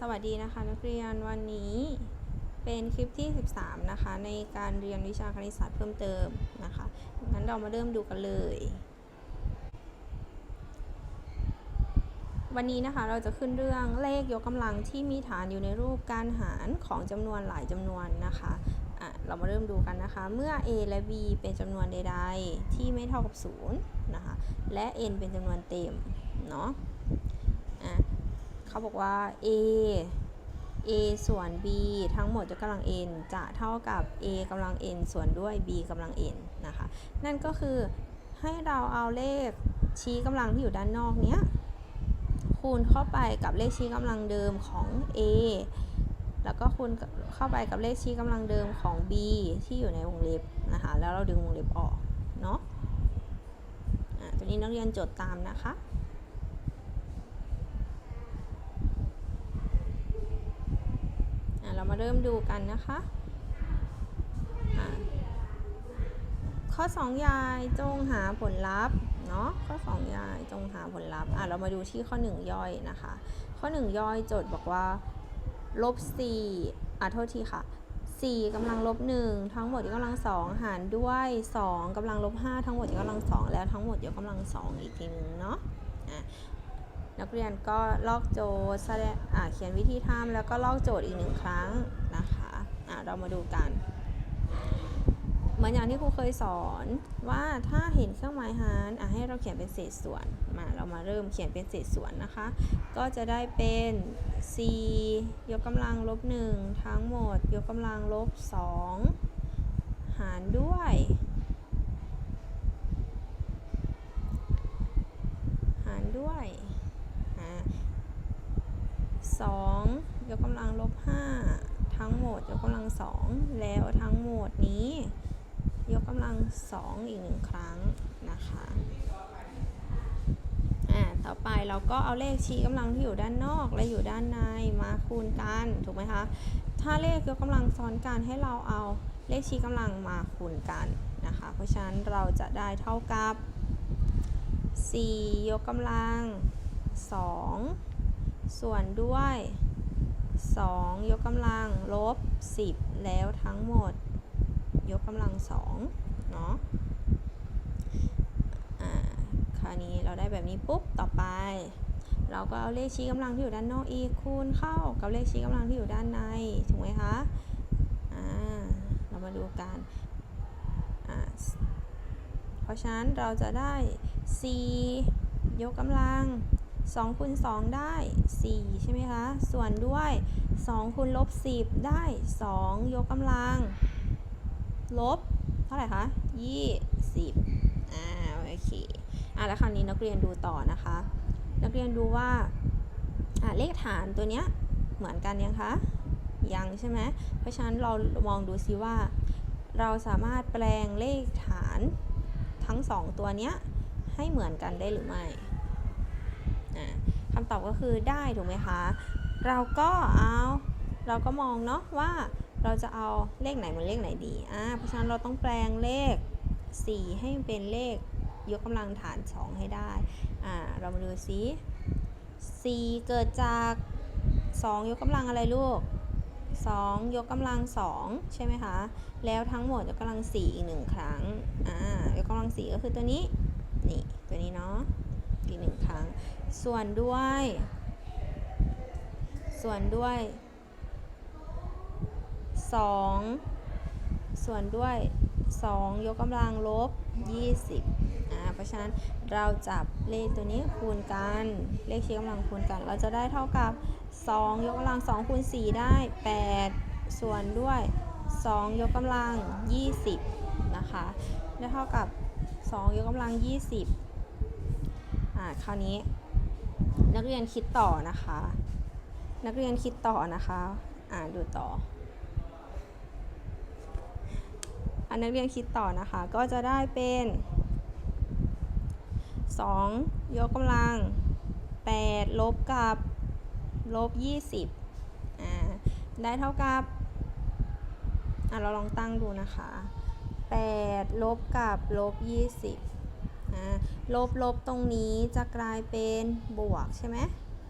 สวัสดีนะคะนักเรียนวันนี้เป็นคลิปที่ 13 นะคะ ในการเรียนวิชาคณิตศาสตร์เพิ่มเติมนะคะงั้นเรามาเริ่มดูกันเลย วันนี้นะคะเราจะขึ้นเรื่องเลขยกกำลังที่มีฐานอยู่ในรูปการหารของจำนวนหลายจำนวนนะคะอะเรามาเริ่มดูกันนะคะ เมื่อ a และ b เป็นจำนวนใด ๆ ที่ไม่เท่ากับ0นะคะและ n เป็นจำนวนเต็มเนาะอะ เขาบอกว่า a a ส่วน b ทั้งหมดยกกำลัง n จะเท่ากับ a กำลัง n ส่วนด้วย b กำลัง n นะคะ นั่นก็คือให้เราเอาเลขชี้กำลังที่อยู่ด้านนอกเนี้ยคูณเข้าไปกับเลขชี้กำลังเดิมของ a แล้วก็คูณเข้าไปกับเลขชี้กำลังเดิมของ b ที่อยู่ในวงเล็บนะคะ แล้วเราดึงวงเล็บออก เนาะ อะ ตัวนี้นักเรียนจดตามนะคะ อะ เรามาเริ่มดูกันนะคะะข้อ 2 ยายจงหาผลลัพธ์เนาะข้อ 2 ยายจงหาผลลัพธ์อะเรามาดูที่ข้อ 1 ย่อยนะคะ ข้อ 1 ย่อยโจทย์บอกว่าลบ4อะโทษทีค่ะ 4กำลังลบ1ทั้งหมดยกกำลัง2หารด้วย 2กำลังลบ5ทั้งหมดยกกำลัง2แล้วทั้งหมดยกกำลัง2อีกทีนึงเนาะอะ นักเรียนก็ลอกโจทย์แสดงอ่าเขียนวิธีทำแล้วก็ลอกโจทย์อีกหนึ่งครั้งนะคะอ่าเรามาดูกัน เหมือนอย่างที่ครูเคยสอนว่าถ้าเห็นเครื่องหมายหารอะให้เราเขียนเป็นเศษส่วนมาเรามาเริ่มเขียนเป็นเศษส่วนนะคะ ก็จะได้เป็น c ยกกำลังลบ1ทั้งหมด ยกกำลังลบ 2 หารด้วย หารด้วยอ่าสองยกกำลังลบห้าทั้งหม ดยกกำลังสองแล้วทั้งหมดนี้ ยกกำลังสองอีกหนึ่งครั้งนะคะอ่าต่อไปเราก็เอาเลขชี้กำลังที่อยู่ด้านนอกและอยู่ด้านในมาคูณกันถูกไหมคะถ้าเลขยกกำลังซ้อนกันให้เราเอาเลขชี้กำลังมาคูณกันนะคะ เพราะฉะนั้นเราจะได้เท่ากับ 4 ยกกำลัง 2 ส่วนด้วย 2 ยกกำลังลบ 10 แล้วทั้งหมดยกกำลัง2เนาะอ่าคราวนี้เราได้แบบนี้ปุ๊บต่อไป เราก็เอาเลขชี้กำลังที่อยู่ด้านนอกอีกคูณเข้ากับเลขชี้กำลังที่อยู่ด้านในถูกไหมคะอ่าเรามาดูกันอ่าเพราะฉะนั้นเราจะได้ 4 ยกกำลัง 2คูณ2ได้ 4 ใช่ไหมคะ ส่วนด้วย2คูณลบ10 ได้ 2 ยกกำลัง ลบ เท่าไหร่คะ 20 อ่า โอเค อะแล้วคราวนี้นักเรียนดูต่อนะคะ นักเรียนดูว่า อะเลขฐานตัวเนี้ย เหมือนกันยังคะ ยังใช่ไหม เพราะฉะนั้นเรามองดูซิว่า เราสามารถแปลงเลขฐานทั้ง 2 ตัวเนี้ย ให้เหมือนกันได้หรือไม่ำตอบก็คือได้ถูกไหมคะ เราก็เอาเราก็มองเนาะว่าเราจะเอาเลขไหนมือนเลขไหนดีอ่าเพราะฉะนั้นเราต้องแปลงเลข 4 ให้เป็นเลขยกกำลังฐาน 2 ให้ได้อ่าเรามาดูซิ4เกิดจาก 2 ยกกำลังอะไรลูก 2 ยกกำลัง 2 ใช่ไหมคะ แล้วทั้งหมดยกกำลัง 4 อีกหนึ่งครั้งอ่ายกกำลัง 4 ก็คือตัวนี้ นี่ ตัวนี้เนาะ อีกหนึ่งครั้ง ส่วนด้วย ส่วนด้วย 2 ส่วนด้วย 2 ยกกำลังลบ 20อ่าเพราะฉะนั้นเราจับเลขตัวนี้คูณกัน เลขชี้กำลังคูณกัน เราจะได้เท่ากับ 2 ยกกำลัง2คูณ4ได้ 8 ส่วนด้วย 2 ยกกำลัง 20 นะคะได้เท่ากับ 2 ยกกำลัง 20าคราวนี้นักเรียนคิดต่อนะคะ นักเรียนคิดต่อนะคะ อ่านดูต่ออันนักเรียนคิดต่อนะคะ ก็จะได้เป็น 2 ยกกำลัง 8 ลบกับลบ 20อ่าได้เท่ากับอะเราลองตั้งดูนะคะ 8 ลบกับลบ 20 ลบลบตรงนี้จะกลายเป็นบวกใช่ไหม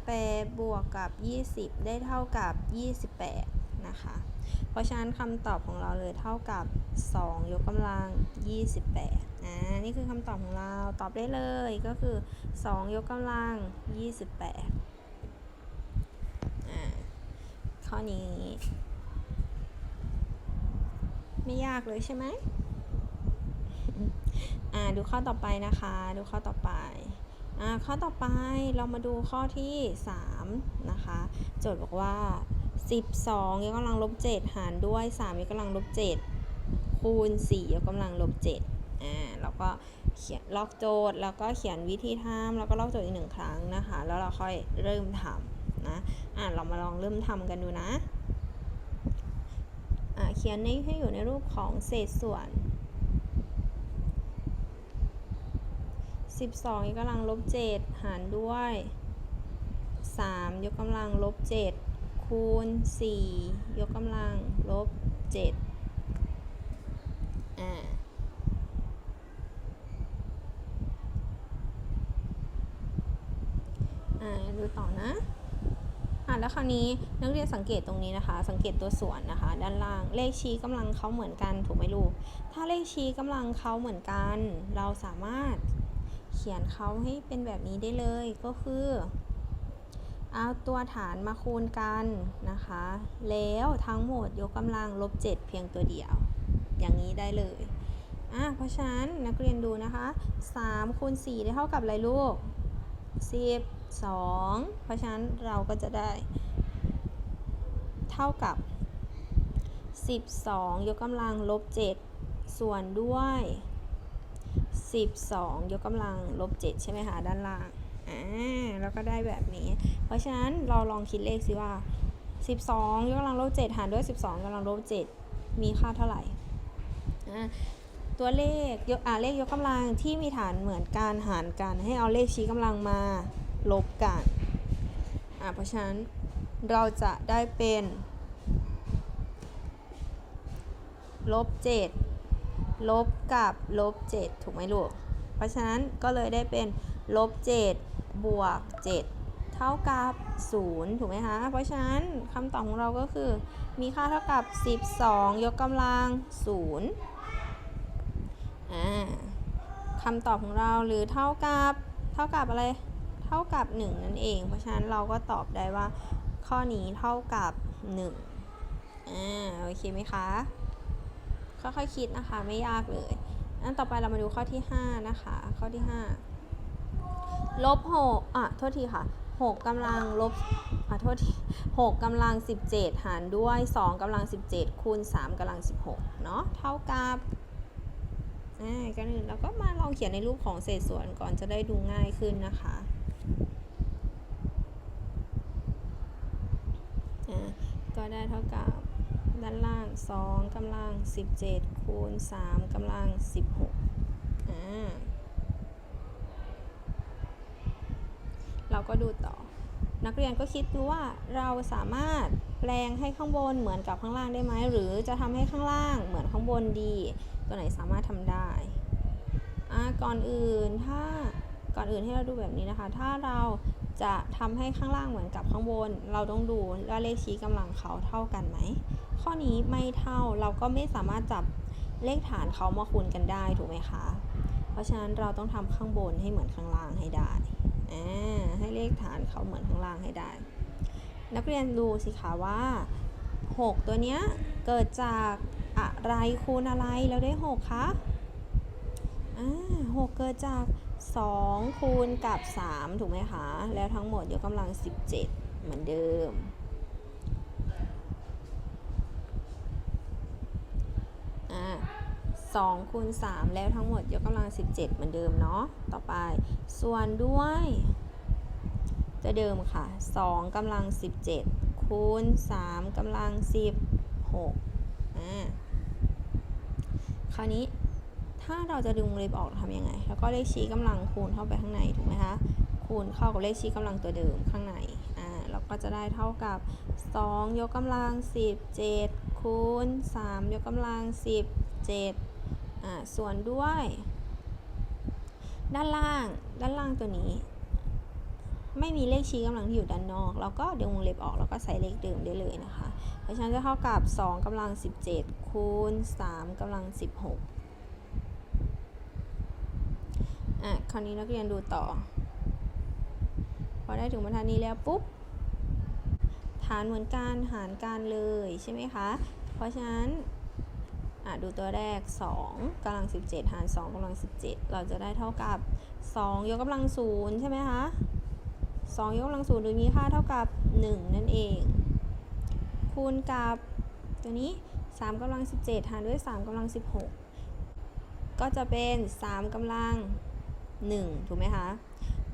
18บวกกับ 20 ได้เท่ากับ 28 นะคะ เพราะฉะนั้นคำตอบของเราเลยเท่ากับ 2 ยกกำลัง 28อ่านี่คือคำตอบของเรา ตอบได้เลยก็คือ 2 ยกกำลัง 28อ่าข้อนี้ ไม่ยากเลยใช่ไหม อ่าดูข้อต่อไปนะคะ ดูข้อต่อไปอ่าข้อต่อไปเรามาดูข้อที่3นะคะโจทย์บอกว่า 12ยกกำลังลบ7หารด้วย3ยกกำลังลบ7คูณ4ยกกำลังลบ7อ่าแล้วก็เขียนลอกโจทย์แล้วก็เขียนวิธีทำแล้วก็ลอกโจทย์อีกหนึ่งครั้งนะคะ แล้วเราค่อยเริ่มทำนะอ่าเรามาลองเริ่มทำกันดูนะอ่าเขียนในให้อยู่ในรูปของเศษส่วน 12ยกกำลังลบ7หารด้วย 3 ยกกำลังลบ7คูณ 4 ยกกำลังลบ7อ่าอ่าดูต่อนะอะแล้วคราวนี้นักเรียนสังเกตตรงนี้นะคะ สังเกตตัวส่วนนะคะ ด้านล่างเลขชี้กำลังเขาเหมือนกันถูกไหมลูกถ้าเลขชี้กำลังเขาเหมือนกัน เราสามารถ เขียนเขาให้เป็นแบบนี้ได้เลยก็คือ เอาตัวฐานมาคูณกันนะคะ แล้วทั้งหมดยกกำลังลบ 7 เพียงตัวเดียว อย่างนี้ได้เลยอะเพราะฉะนั้นนักเรียนดูนะคะ3คูณ4ได้เท่ากับอะไรลูก 12 เพราะฉะนั้นเราก็จะได้เท่ากับ 12 ยกกำลังลบ 7 ส่วนด้วย 12 ยกกำลังลบ 7 ใช่ไหมคะ ด้านล่างอ่าแล้วก็ได้แบบนี้ เพราะฉะนั้นเราลองคิดเลขสิว่า 12 ยกกำลังลบ 7 หารด้วย 12กำลังลบ 7 มีค่าเท่าไหร่อ่าตัวเลขยกอ่าเลขยกกำลังที่มีฐานเหมือนกันหารกัน ให้เอาเลขชี้กำลังมาลบกันอ่าเพราะฉะนั้นเราจะได้เป็นลบ7 ลบกับลบ7ถูกไหมลูก เพราะฉะนั้นก็เลยได้เป็นลบ7บวก 7 เท่ากับ 0 ถูกไหมคะ เพราะฉะนั้นคำตอบของเราก็คือ มีค่าเท่ากับ 12 ยกกำลัง 0อ่าคำตอบของเราหรือเท่ากับเท่ากับอะไร เท่ากับ 1 นั่นเอง เพราะฉะนั้นเราก็ตอบได้ว่าข้อนี้เท่ากับ 1อ่าโอเคไหมคะ ค่อยๆคิดนะคะ ไม่ยากเลย อันต่อไปเรามาดูข้อที่ 5 นะคะ ข้อที่ 5 ลบ6อะ โทษทีค่ะ6กำลังลบอะโทษที6กกำลัง17หารด้วย2กำลัง17คูณ3กำลัง16เนาะเท่ากับอ่ากันอื่นเราก็มาลองเขียนในรูปของเศษส่วนก่อนจะได้ดูง่ายขึ้นนะคะอ่าก็ได้เท่ากับ ด้านล่าง 2กำลัง 17 คูณ 3กำลัง 16อ่าเราก็ดูต่อ นักเรียนก็คิดดูว่าเราสามารถแปลงให้ข้างบนเหมือนกับข้างล่างได้ไหม หรือจะทำให้ข้างล่างเหมือนข้างบนดี ตัวไหนสามารถทำได้ อ่าก่อนอื่นถ้า ก่อนอื่นให้เราดูแบบนี้นะคะ ถ้าเราจะทำให้ข้างล่างเหมือนกับข้างบน เราต้องดูว่าเลขชี้กำลังเขาเท่ากันไหม ข้อนี้ไม่เท่าเราก็ไม่สามารถจับเลขฐานเขามาคูณกันได้ถูกไหมคะ เพราะฉะนั้นเราต้องทำข้างบนให้เหมือนข้างล่างให้ได้ให้เลขฐานเขาเหมือนข้างล่างให้ได้ นักเรียนดูสิคะว่า 6 ตัวเนี้ยเกิดจากอะไรคูณอะไรแล้วได้ 6คะอ่า 6 เกิดจาก 2 คูณกับ 3 ถูกไหมคะ แล้วทั้งหมดยกกำลัง 17 เหมือนเดิม อ่า2คูณ3 แล้วทั้งหมดยกกำลัง 17 เหมือนเดิมเนาะ ต่อไป ส่วนด้วยตัวเดิมค่ะ 2กำลัง 17 คูณ 3กำลัง 16 อ่า คราวนี้ ถ้าเราจะดึงวงเล็บออกทำยังไง แล้วก็เลขชี้กำลังคูณเข้าไปข้างในถูกไหมคะ คูณเข้ากับเลขชี้กำลังตัวเดิมข้างใน อ่า เราก็จะได้เท่ากับ 2 ยกกำลัง 17 คูณ 3 ยกกำลัง 17 อ่า ส่วนด้วย ด้านล่าง ด้านล่างตัวนี้ ไม่มีเลขชี้กำลังที่อยู่ด้านนอก เราก็ดึงวงเล็บออกแล้วก็ใส่เลขเดิมได้เลยนะคะ เพราะฉะนั้นจะเท่ากับ 2กำลัง 17 คูณ 3กำลัง 16 อะคราวนี้นักเรียนดูต่อ พอได้ถึงบรรทัดนี้แล้วปุ๊บฐานเหมือนกันหารกันเลยใช่ไหมคะ เพราะฉะนั้นอะดูตัวแรก 2กำลัง 17 หาร 2กำลัง 17 เราจะได้เท่ากับ 2 ยกกำลังศูนย์ใช่ไหมคะ2ยกกำลังศูนย์โดยมีค่าเท่ากับ 1 นั่นเอง คูณกับตัวนี้ 3กำลัง 17 หารด้วย 3กำลัง 16 ก็จะเป็น 3กำลัง 1 ถูกไหมคะ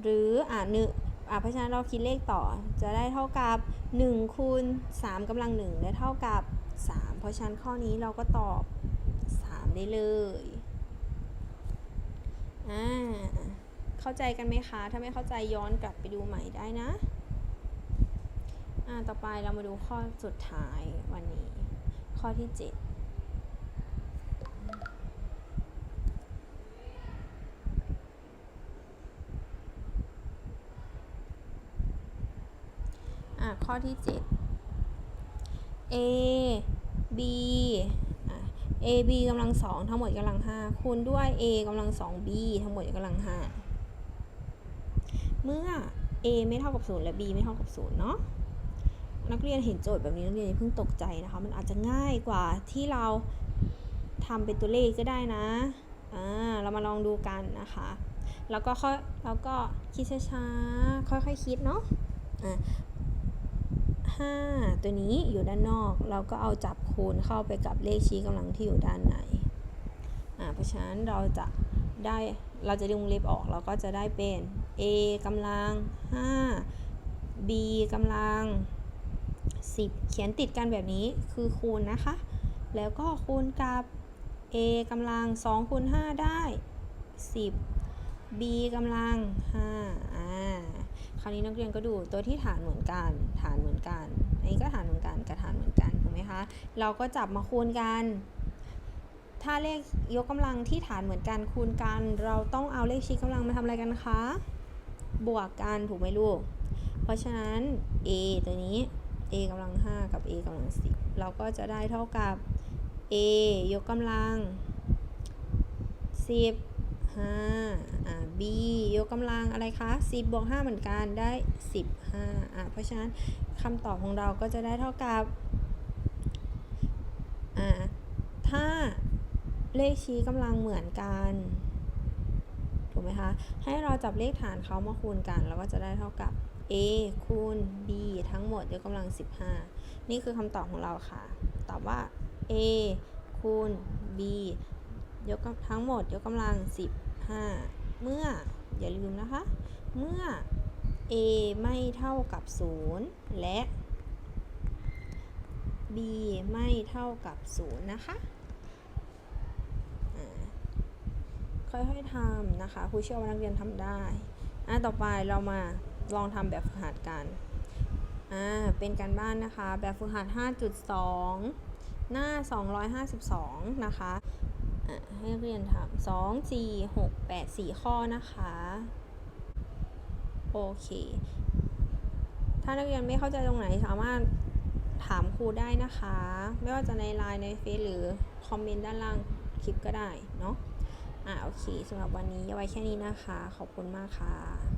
หรืออะหนึ่งอะเพราะฉะนั้นเราคิดเลขต่อจะได้เท่ากับ1คูณ3กำลัง1ได้เท่ากับ 3 เพราะฉะนั้นข้อนี้เราก็ตอบ 3 ได้เลยอ่าเข้าใจกันไหมคะ ถ้าไม่เข้าใจย้อนกลับไปดูใหม่ได้นะอ่าต่อไปเรามาดูข้อสุดท้ายวันนี้ ข้อที่ 7 อะข้อ ที่ 7 a b a b กำลังสองทั้งหมดกำลังห้าคูณด้วย a กำลังสอง b ทั้งหมดกำลังห้าเมื่อ a ไม่เท่ากับ 0 และ b ไม่เท่ากับ 0 เนาะนักเรียนเห็นโจทย์แบบนี้นักเรียนย่าเพิ่งตกใจนะคะ มันอาจจะง่ายกว่าที่เราทำเป็นตัวเลขก็ได้นะ อ่า เรามาลองดูกันนะคะ แล้วก็ค่อยแล้วก็คิดช้าๆ ค่อยๆคคิดเนาะ อะ 5 ตัวนี้อยู่ด้านนอก เราก็เอาจับคูณเข้าไปกับเลขชี้กำลังที่อยู่ด้านในอ่าเพราะฉะนั้นเราจะได้เราจะดึงวงเล็บออกเราก็จะได้เป็น a กำลัง 5 b กำลัง 10 เขียนติดกันแบบนี้คือคูณนะคะ แล้วก็คูณกับ a กำลัง2คูณ5ได้ 10 b กำลัง5อ่า คราวนี้นักเรียนก็ดูตัวที่ฐานเหมือนกัน ฐานเหมือนกัน อันนี้ก็ฐานเหมือนกันกับฐานเหมือนกันถูกไหมคะ เราก็จับมาคูณกัน ถ้าเลขยกกำลังที่ฐานเหมือนกันคูณกัน เราต้องเอาเลขชี้กำลังมาทำอะไรกันคะ บวกกันถูกไหมลูก เพราะฉะนั้น a ตัวนี้ a กำลัง 5 กับ a กำลัง 10 เราก็จะได้เท่ากับ a ยกกำลัง 10 5อ่า b ยกกำลังอะไรคะ 10 บวก 5 เหมือนกันได้ 15อ่าเพราะฉะนั้นคำตอบของเราก็จะได้เท่ากับอ่าถ้าเลขชี้กำลังเหมือนกันถูกไหมคะ ให้เราจับเลขฐานเขามาคูณกันแล้วก็จะได้เท่ากับ a คูณ b ทั้งหมดยกกำลัง 15 นี่คือคำตอบของเราค่ะ ตอบว่า a คูณ b ยกทั้งหมดยกกำลัง 15 เมื่ออย่าลืมนะคะ เมื่อ a ไม่เท่ากับ 0 และ b ไม่เท่ากับ 0 นะคะอ่าค่อยๆทำนะคะครูเชื่อว่านักเรียนทำได้อะต่อไปเรามาลองทำแบบฝึกหัดกันอ่าเป็นการบ้านนะคะ แบบฝึกหัด 5.2 หน้า 252 นะคะอะ ให้นักเรียนทำสองสี่หกแปดสี่ข้อนะคะ โอเค ถ้านักเรียนไม่เข้าใจตรงไหนสามารถถามครูได้นะคะ ไม่ว่าจะในไลน์ในเฟซหรือคอมเมนต์ด้านล่างคลิปก็ได้เนาะอะโอเคสำหรับวันนี้เอาไว้แค่นี้นะคะ ขอบคุณมากค่ะ